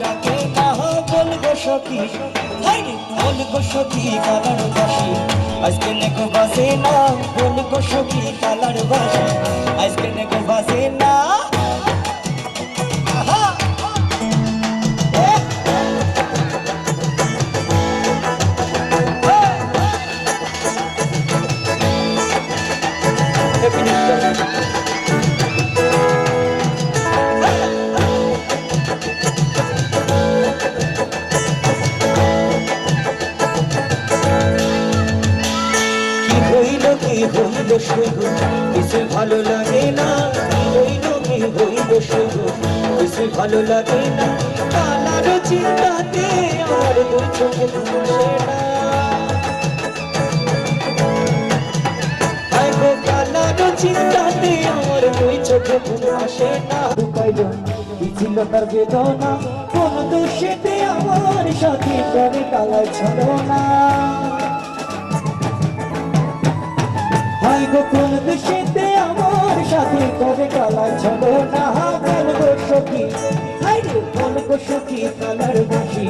ডাকে না বলব সখী বলব সখী কালার বাসি আজকে নেকো বাসে না বলব সখী কালার বাসি আজকে নেকো বাসে না আহা! এ! কি হইল শুধু, কিছু ভালো লাগে না হইল কি হইল শুধু, কিছু ভালো লাগে না, কালার চিন্তাতে আমার দুই চোখে ভাসে না। চিন্তাতে আমার দুই চোখে ভাসে না। পাইল কি ছিল তার বেদনা, কোন দোষেতে আমার সাথে করে কালার ছাড়ো না। গো হাইরে মন গো সখী কালার বাসি।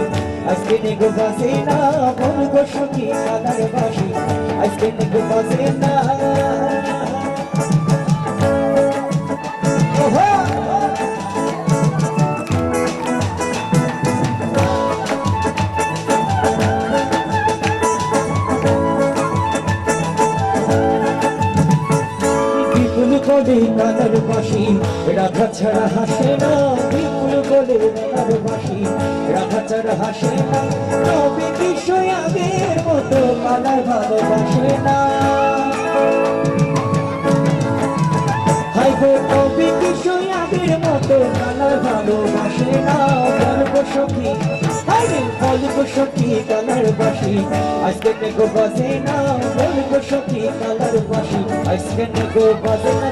আজকে নেগো বাসে না, মন গো সখী কালার বাসি। আজকে নেগো বাসে না বলে কানার বাসি। রাধা ছাড়া হাসে না, বিপুল বলে কানার বাসি। রাধা ছাড়া হাসে না, তবে বিষয় আগের মতো কানার ভালোবাসে না। গো না। গল্প সখী হাই রে, গল্প সখী কানার বাসি। আজকে নেগো বাজে না সখী কানার বাসি। আজকে বাজে না।